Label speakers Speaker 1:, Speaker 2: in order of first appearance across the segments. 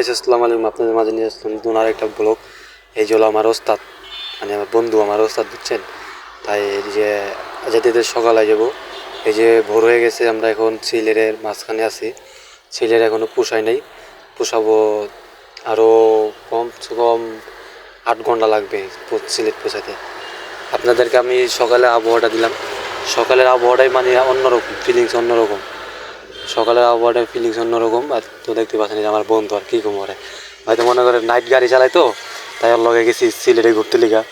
Speaker 1: আসসালামু আলাইকুম। আপনাদের মাঝে নিয়ে আসলাম নতুন আর একটা ব্লগ এই হলো আমার ওস্তাদ মানে আমার বন্ধু, আমার ওস্তাদ, বুঝছেন? তাই এই যে যেতে সকালে যাব। এই যে ভোর হয়ে গেছে, আমরা এখন সিলেটের মাঝখানে আছি। সিলেট এখনও পোষায় নাই। পোষাবো আরও কমসে কম আট ঘণ্টা লাগবে সিলেট পোষাতে। আপনাদেরকে আমি সকালে আবহাওয়াটা দিলাম। সকালের আবহাওয়াটাই মানে অন্যরকম ফিলিংস অন্যরকম। সকালের আবহাওয়াটার ফিলিংস অন্যরকম আর তো দেখতে পাচ্ছেন যে আমার বন্ধু আর কী কম করে। হয়তো মনে করে নাইট গাড়ি চালাই তো, তাই লগে গেছি সিলেটে ঘুরতে লেগা।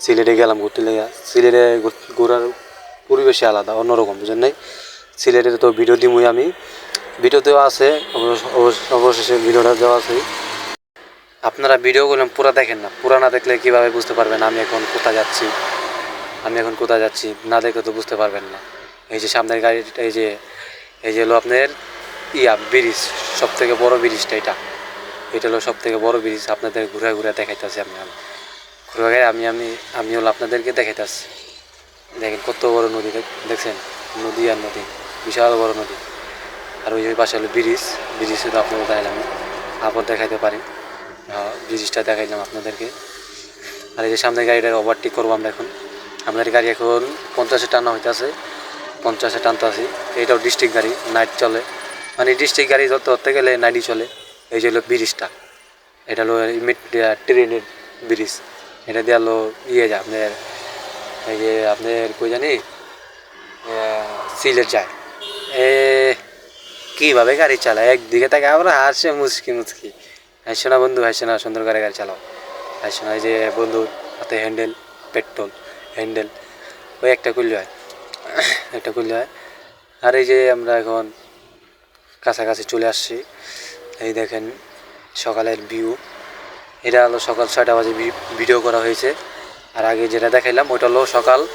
Speaker 1: সিলেটে গেলাম ঘুরতে লেগা। সিলেটে ঘুর- ঘোরার পরিবেশই আলাদা, অন্যরকম বুঝেন নাই সিলেটের তো ভিডিও দিমই আমি। ভিডিও দেওয়া আছে অবশেষে ভিডিওটা দেওয়া আছে। আপনারা ভিডিও করলাম পুরো দেখেন না। পুরা না দেখলে কীভাবে বুঝতে পারবেন আমি এখন কোথায় যাচ্ছি? আমি এখন কোথায় যাচ্ছি? না দেখলে তো বুঝতে পারবেন না। এই যে সামনের গাড়িটা, এই যে এই যে হলো আপনার, ইয়া, ব্রিজ সব থেকে বড় ব্রিজটা এটা। এটা হলো সব থেকে বড় ব্রিজ, আপনাদের ঘুরে ঘুরে দেখাইতেছি আমি আমি। ঘুরে আমি আমি আমি হলো আপনাদেরকে দেখাইতেছি। দেখেন কত বড় নদী দেখছেন? নদী আর নদী, বিশাল বড় নদী। আর ওই পাশে হলো ব্রিজ ব্রিজ শুধু আপনাদের দেখাইলাম। আবার দেখাইতে পারি। ব্রিজটা দেখাইলাম আপনাদেরকে। আর এই যে সামনের গাড়িটার ওভারটেক করব আমরা এখন। আমাদের গাড়ি এখন পঞ্চাশে টানা হইতেছে। পঞ্চাশে টানতে আসি এইটাও ডিস্ট্রিক্ট গাড়ি নাইট চলে। মানে ডিস্ট্রিক্ট গাড়ি যত ধরতে গেলে নাইটই চলে। এই যে হলো ব্রিজটা। এটা হলো ট্রেনের ব্রিজ। এটা দিয়ে হলো ইয়ে যায়, আপনার, এই যে আপনার কই জানি সিলেট যায়। এ, কীভাবে গাড়ি চালায়? একদিকে তাকে আমরা, হাসে মুচকি মুচকি। হাসছে না বন্ধু হাসছে না সুন্দর করে গাড়ি চালাও। হাসছে না এই যে বন্ধু হাতে হ্যান্ডেল পেট্রোল হ্যান্ডেল ওই একটা করলে হয়। একটা করলে হয়। আর এই যে আমরা এখন কাছাকাছি চলে আসছি, এই দেখেন সকালের ভিউ এটা হলো সকাল ছয়টা বাজে ভিডিও করা হয়েছে। আর আগে যেটা দেখাইলাম, ওইটা হলো সকাল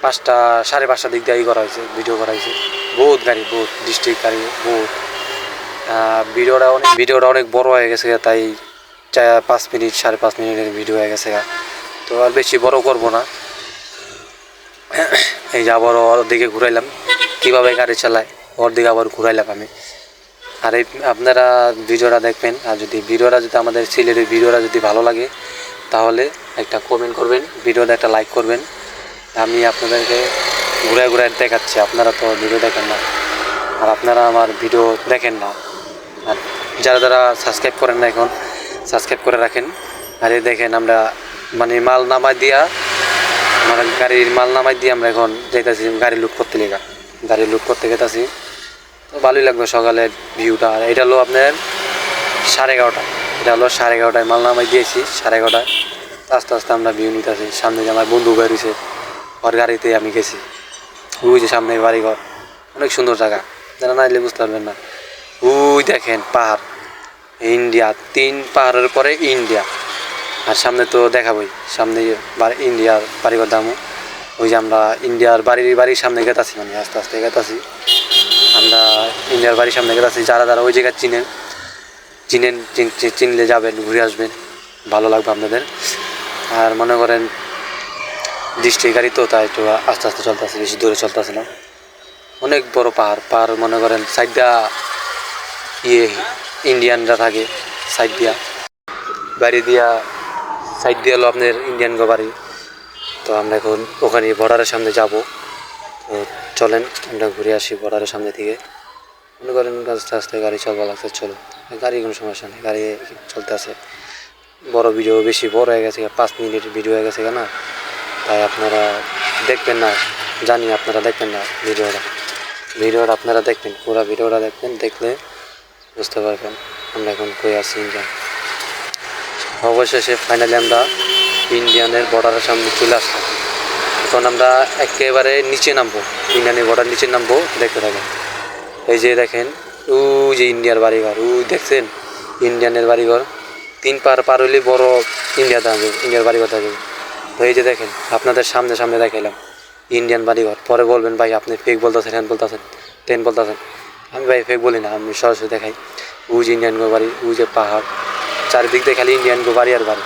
Speaker 1: পাঁচটা, সাড়ে পাঁচটার দিক দিয়ে করা হয়েছে ভিডিও করা হয়েছে। বহুত গাড়ি, বহুত ডিস্ট্রিক্ট গাড়ি, বহুত। ভিডিওটা অনেক ভিডিওটা অনেক বড় হয়ে গেছে তাই চা- পাঁচ মিনিট, সাড়ে পাঁচ মিনিটের ভিডিও হয়ে গেছে তো আর বেশি বড় করব না। এই যে আবার ওর দিকে ঘুরাইলাম। কীভাবে গাড়ি চালায়, ওর দিকে আবার ঘুরাইলাম আমি। আর এই আপনারা ভিডিওটা দেখবেন, আর যদি ভিডিওটা যদি আমাদের সিলেটের ভিডিওটা যদি ভালো লাগে, তাহলে একটা কমেন্ট করবেন, ভিডিওতে একটা লাইক করবেন। আমি আপনাদেরকে ঘুরে ঘুরে দেখাচ্ছি, আপনারা তো ভিডিও দেখেন না। আর আপনারা আমার ভিডিও দেখেন না। আর যারা যারা সাবস্ক্রাইব করেন না এখন সাবস্ক্রাইব করে রাখেন। আর এই দেখেন আমরা মানে মাল নামাই দিয়া আমার গাড়ির মাল নামাই দিয়ে আমরা এখন যাইতেছি গাড়ি লুট করতে লেগা। গাড়ি লুট করতে গেতেছি। তো ভালোই লাগবে সকালের ভিউটা আর এটা হলো আপনার সাড়ে এগারোটা। এটা হলো সাড়ে এগারোটায় মাল নামাই দিয়েছি, সাড়ে এগারোটায়। আস্তে আস্তে আমরা ভিউ নিতেছি। সামনে যে আমার বন্ধু বেরিয়েছে ওর গাড়িতে আমি গেছি। ওই যে সামনে বাড়িঘর। অনেক সুন্দর জায়গা। যারা না এলে বুঝতে পারবেন না। ওই দেখেন পাহাড়। ইন্ডিয়া, তিন পাহাড়ের পরে ইন্ডিয়া। আর সামনে তো দেখাবই। সামনে ইন্ডিয়ার বাড়িঘর দামও ওই যে আমরা ইন্ডিয়ার বাড়ির বাড়ির সামনে গেতাছি মানে আস্তে আস্তে গেতাছি। আমরা ইন্ডিয়ার বাড়ির সামনে গেতাছি, যারা যারা ওই জায়গায় চিনেন চিনেন, চিন- চিন- চিনলে যাবেন, ঘুরে আসবেন, ভালো লাগবে আপনাদের। আর মনে করেন, ডিস্ট্রিক্ট গাড়ি তো তাই একটু আস্তে আস্তে চলতেছে, বেশি দূরে চলতেছে না। অনেক বড় পাহাড় পাহাড় মনে করেন সাইডটা ইয়ে ইন্ডিয়ানরা থাকে, সাইড দিয়া। বাড়ি দিয়া সাইড দিয়ে হলো আপনার ইন্ডিয়ান গোবারি তো আমরা এখন ওখানে বর্ডারের সামনে যাব। তো চলেন, আমরা ঘুরে আসি বর্ডারের সামনে থেকে মনে করেন আস্তে আস্তে গাড়ি চলবা লাগছে চলো গাড়ি কোনো সমস্যা নেই, গাড়ি চলতে আছে। বড় ভিডিও বেশি বড় হয়ে গেছে, পাঁচ মিনিট ভিডিও হয়ে গেছে না। তাই আপনারা দেখবেন না, জানি আপনারা দেখবেন না ভিডিওটা। ভিডিওটা আপনারা দেখবেন, পুরো ভিডিওটা দেখবেন, দেখলে বুঝতে পারবেন। আমরা এখন কই আছি ইন্ডিয়ান অবশেষে ফাইনালি আমরা ইন্ডিয়ানের বর্ডারের সামনে চলে আসলাম। এখন আমরা একেবারে নিচে নামবো। ইন্ডিয়ানের বর্ডার নিচে নামবো, দেখতে থাকেন। এই যে দেখেন ওই যে ইন্ডিয়ার বাড়িঘর ওই দেখছেন? ইন্ডিয়ানের বাড়িঘর, তিন পার পার হইলে বড় ইন্ডিয়া থাকবে ইন্ডিয়ার বাড়িঘর থাকবে এই যে দেখেন, আপনাদের সামনে সামনে দেখাইলাম। ইন্ডিয়ান বাড়িঘর, পরে বলবেন, ভাই, আপনি ফেক বলতেছেন হ্যান বলতেছেন টেন বলতেছেন। আমি ভাই ফেক বলি না, আমি সরাসরি দেখাই। যে ইন্ডিয়ান বাড়ি যে পাহাড় চারিদিক দিয়ে খালি ইন্ডিয়ান গো বাড়ি আর বাড়ি।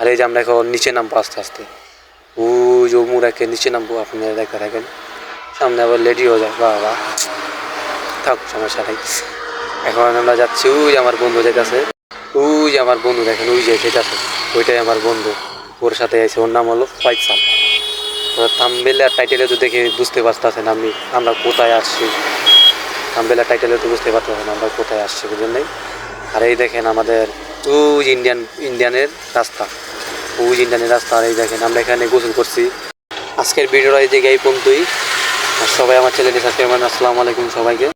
Speaker 1: আর এই যে আমরা এখন নিচে নামবো আস্তে আস্তে। ওই যে মুরাকে নিচে নামবো, আপনারা দেখতে থাকেন। সামনে আবার লেডি হয়ে যায় বাহ থাক, সমস্যা নাই। এখন আমরা যাচ্ছি, ওই আমার বন্ধু কাছে ওই আমার বন্ধু দেখেন, ওই যে যেতেছে ওইটাই আমার বন্ধু। ওর সাথে আছে ওর নাম হলো ফয়সাল থামবেল আর টাইটেলে তো দেখে বুঝতে পারতেছেন আমি, আমরা কোথায় আসছি। থামবেল টাইটেলে তো বুঝতে পারতেছেন আমরা কোথায় আসছি, বুঝলেন আর এই দেখেন আমাদের উজ ইন্ডিয়ান ইন্ডিয়ানের রাস্তা। উজ ইন্ডিয়ানের রাস্তা, আর এই দেখেন আমরা এখানে গোসল করছি। আজকের ভিডিওটা এই জায়গায় পর্যন্তই। আর সবাই আমার ছেলে সাবস্ক্রাইব আসসালামু আলাইকুম সবাইকে।